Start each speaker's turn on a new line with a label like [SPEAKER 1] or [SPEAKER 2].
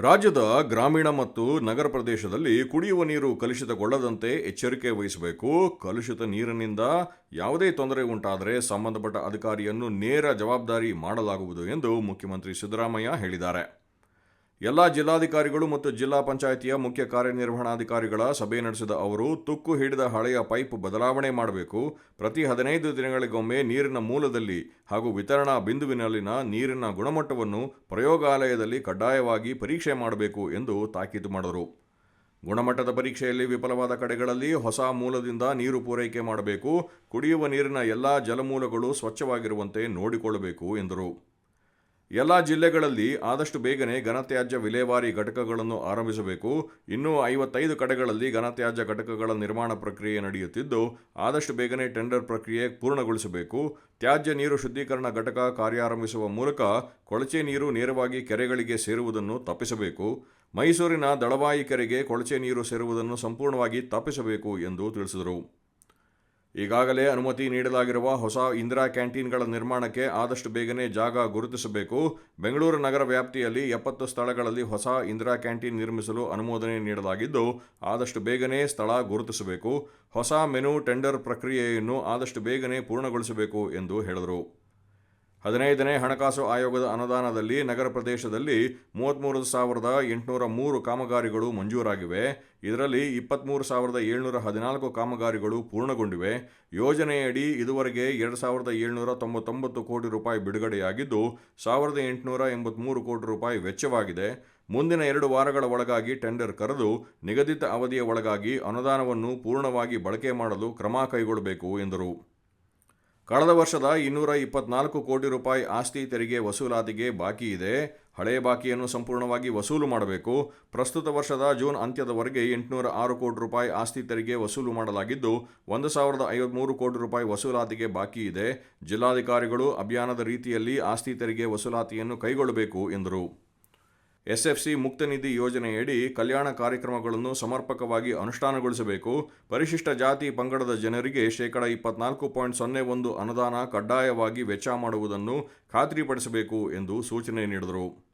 [SPEAKER 1] ರಾಜ್ಯದ ಗ್ರಾಮೀಣ ಮತ್ತು ನಗರ ಪ್ರದೇಶದಲ್ಲಿ ಕುಡಿಯುವ ನೀರು ಕಲುಷಿತಗೊಳ್ಳದಂತೆ ಎಚ್ಚರಿಕೆ ವಹಿಸಬೇಕು. ಕಲುಷಿತ ನೀರಿನಿಂದ ಯಾವುದೇ ತೊಂದರೆ ಉಂಟಾದರೆ ಸಂಬಂಧಪಟ್ಟ ಅಧಿಕಾರಿಯನ್ನು ನೇರ ಜವಾಬ್ದಾರಿ ಮಾಡಲಾಗುವುದು ಎಂದು ಮುಖ್ಯಮಂತ್ರಿ ಸಿದ್ದರಾಮಯ್ಯ ಹೇಳಿದ್ದಾರೆ. ಎಲ್ಲ ಜಿಲ್ಲಾಧಿಕಾರಿಗಳು ಮತ್ತು ಜಿಲ್ಲಾ ಪಂಚಾಯಿತಿಯ ಮುಖ್ಯ ಕಾರ್ಯನಿರ್ವಹಣಾಧಿಕಾರಿಗಳ ಸಭೆ ನಡೆಸಿದ ಅವರು, ತುಕ್ಕು ಹಿಡಿದ ಹಳೆಯ ಪೈಪ್ ಬದಲಾವಣೆ ಮಾಡಬೇಕು. ಪ್ರತಿ ಹದಿನೈದು ದಿನಗಳಿಗೊಮ್ಮೆ ನೀರಿನ ಮೂಲದಲ್ಲಿ ಹಾಗೂ ವಿತರಣಾ ಬಿಂದುವಿನಲ್ಲಿನ ನೀರಿನ ಗುಣಮಟ್ಟವನ್ನು ಪ್ರಯೋಗಾಲಯದಲ್ಲಿ ಕಡ್ಡಾಯವಾಗಿ ಪರೀಕ್ಷೆ ಮಾಡಬೇಕು ಎಂದು ತಾಕೀತು ಮಾಡಿದರು. ಗುಣಮಟ್ಟದ ಪರೀಕ್ಷೆಯಲ್ಲಿ ವಿಫಲವಾದ ಕಡೆಗಳಲ್ಲಿ ಹೊಸ ಮೂಲದಿಂದ ನೀರು ಪೂರೈಕೆ ಮಾಡಬೇಕು. ಕುಡಿಯುವ ನೀರಿನ ಎಲ್ಲ ಜಲಮೂಲಗಳು ಸ್ವಚ್ಛವಾಗಿರುವಂತೆ ನೋಡಿಕೊಳ್ಳಬೇಕು ಎಂದರು. ಎಲ್ಲ ಜಿಲ್ಲೆಗಳಲ್ಲಿ ಆದಷ್ಟು ಬೇಗನೆ ಘನತ್ಯಾಜ್ಯ ವಿಲೇವಾರಿ ಘಟಕಗಳನ್ನು ಆರಂಭಿಸಬೇಕು. ಇನ್ನೂ ಐವತ್ತೈದು ಕಡೆಗಳಲ್ಲಿ ಘನತ್ಯಾಜ್ಯ ಘಟಕಗಳ ನಿರ್ಮಾಣ ಪ್ರಕ್ರಿಯೆ ನಡೆಯುತ್ತಿದ್ದು, ಆದಷ್ಟು ಬೇಗನೆ ಟೆಂಡರ್ ಪ್ರಕ್ರಿಯೆ ಪೂರ್ಣಗೊಳಿಸಬೇಕು. ತ್ಯಾಜ್ಯ ನೀರು ಶುದ್ಧೀಕರಣ ಘಟಕ ಕಾರ್ಯಾರಂಭಿಸುವ ಮೂಲಕ ಕೊಳಚೆ ನೀರು ನೇರವಾಗಿ ಕೆರೆಗಳಿಗೆ ಸೇರುವುದನ್ನು ತಪ್ಪಿಸಬೇಕು. ಮೈಸೂರಿನ ದಳವಾಯಿ ಕೆರೆಗೆ ಕೊಳಚೆ ನೀರು ಸೇರುವುದನ್ನು ಸಂಪೂರ್ಣವಾಗಿ ತಪ್ಪಿಸಬೇಕು ಎಂದು ತಿಳಿಸಿದರು. ಈಗಾಗಲೇ ಅನುಮತಿ ನೀಡಲಾಗಿರುವ ಹೊಸ ಇಂದಿರಾ ಕ್ಯಾಂಟೀನ್ಗಳ ನಿರ್ಮಾಣಕ್ಕೆ ಆದಷ್ಟು ಬೇಗನೆ ಜಾಗ ಗುರುತಿಸಬೇಕು. ಬೆಂಗಳೂರು ನಗರ ವ್ಯಾಪ್ತಿಯಲ್ಲಿ ಎಪ್ಪತ್ತು ಸ್ಥಳಗಳಲ್ಲಿ ಹೊಸ ಇಂದಿರಾ ಕ್ಯಾಂಟೀನ್ ನಿರ್ಮಿಸಲು ಅನುಮೋದನೆ ನೀಡಲಾಗಿದ್ದು, ಆದಷ್ಟು ಬೇಗನೆ ಸ್ಥಳ ಗುರುತಿಸಬೇಕು. ಹೊಸ ಮೆನು ಟೆಂಡರ್ ಪ್ರಕ್ರಿಯೆಯನ್ನು ಆದಷ್ಟು ಬೇಗನೆ ಪೂರ್ಣಗೊಳಿಸಬೇಕು ಎಂದು ಹೇಳಿದರು. ಹದಿನೈದನೇ ಹಣಕಾಸು ಆಯೋಗದ ಅನುದಾನದಲ್ಲಿ ನಗರ ಪ್ರದೇಶದಲ್ಲಿ ಮೂವತ್ತ್ಮೂರು ಸಾವಿರದ ಎಂಟುನೂರ ಮೂರು ಕಾಮಗಾರಿಗಳು ಮಂಜೂರಾಗಿವೆ. ಇದರಲ್ಲಿ ಇಪ್ಪತ್ತ್ಮೂರು ಸಾವಿರದ ಏಳ್ನೂರ ಹದಿನಾಲ್ಕು ಕಾಮಗಾರಿಗಳು ಪೂರ್ಣಗೊಂಡಿವೆ. ಯೋಜನೆಯಡಿ ಇದುವರೆಗೆ ಎರಡು ಸಾವಿರದ ಏಳ್ನೂರ ತೊಂಬತ್ತೊಂಬತ್ತು ಕೋಟಿ ರೂಪಾಯಿ ಬಿಡುಗಡೆಯಾಗಿದ್ದು, ಸಾವಿರದ ಎಂಟುನೂರ ಎಂಬತ್ತ್ಮೂರು ಕೋಟಿ ರೂಪಾಯಿ ವೆಚ್ಚವಾಗಿದೆ. ಮುಂದಿನ ಎರಡು ವಾರಗಳ ಒಳಗಾಗಿ ಟೆಂಡರ್ ಕರೆದು ನಿಗದಿತ ಅವಧಿಯ ಒಳಗಾಗಿ ಅನುದಾನವನ್ನು ಪೂರ್ಣವಾಗಿ ಬಳಕೆ ಮಾಡಲು ಕ್ರಮ ಕೈಗೊಳ್ಳಬೇಕು ಎಂದರು. ಕಳೆದ ವರ್ಷದ ಇನ್ನೂರ ಇಪ್ಪತ್ನಾಲ್ಕು ಕೋಟಿ ರೂಪಾಯಿ ಆಸ್ತಿ ತೆರಿಗೆ ವಸೂಲಾತಿಗೆ ಬಾಕಿ ಇದೆ. ಹಳೆಯ ಬಾಕಿಯನ್ನು ಸಂಪೂರ್ಣವಾಗಿ ವಸೂಲು ಮಾಡಬೇಕು. ಪ್ರಸ್ತುತ ವರ್ಷದ ಜೂನ್ ಅಂತ್ಯದವರೆಗೆ ಎಂಟುನೂರ ಆರು ಕೋಟಿ ರೂಪಾಯಿ ಆಸ್ತಿ ತೆರಿಗೆ ವಸೂಲು ಮಾಡಲಾಗಿದ್ದು, ಒಂದು ಸಾವಿರದ ಐವತ್ಮೂರು ಕೋಟಿ ರೂಪಾಯಿ ವಸೂಲಾತಿಗೆ ಬಾಕಿ ಇದೆ. ಜಿಲ್ಲಾಧಿಕಾರಿಗಳು ಅಭಿಯಾನದ ರೀತಿಯಲ್ಲಿ ಆಸ್ತಿ ತೆರಿಗೆ ವಸೂಲಾತಿಯನ್ನು ಕೈಗೊಳ್ಳಬೇಕು ಎಂದರು. ಎಸ್ಎಫ್ಸಿ ಮುಕ್ತ ನಿಧಿ ಯೋಜನೆಯಡಿ ಕಲ್ಯಾಣ ಕಾರ್ಯಕ್ರಮಗಳನ್ನು ಸಮರ್ಪಕವಾಗಿ ಅನುಷ್ಠಾನಗೊಳಿಸಬೇಕು. ಪರಿಶಿಷ್ಟ ಜಾತಿ ಪಂಗಡದ ಜನರಿಗೆ ಶೇಕಡ ಇಪ್ಪತ್ನಾಲ್ಕು ಪಾಯಿಂಟ್ ಸೊನ್ನೆ ಒಂದು ಅನುದಾನ ಕಡ್ಡಾಯವಾಗಿ ವೆಚ್ಚ ಮಾಡುವುದನ್ನು ಖಾತ್ರಿಪಡಿಸಬೇಕು ಎಂದು ಸೂಚನೆ ನೀಡಿದರು.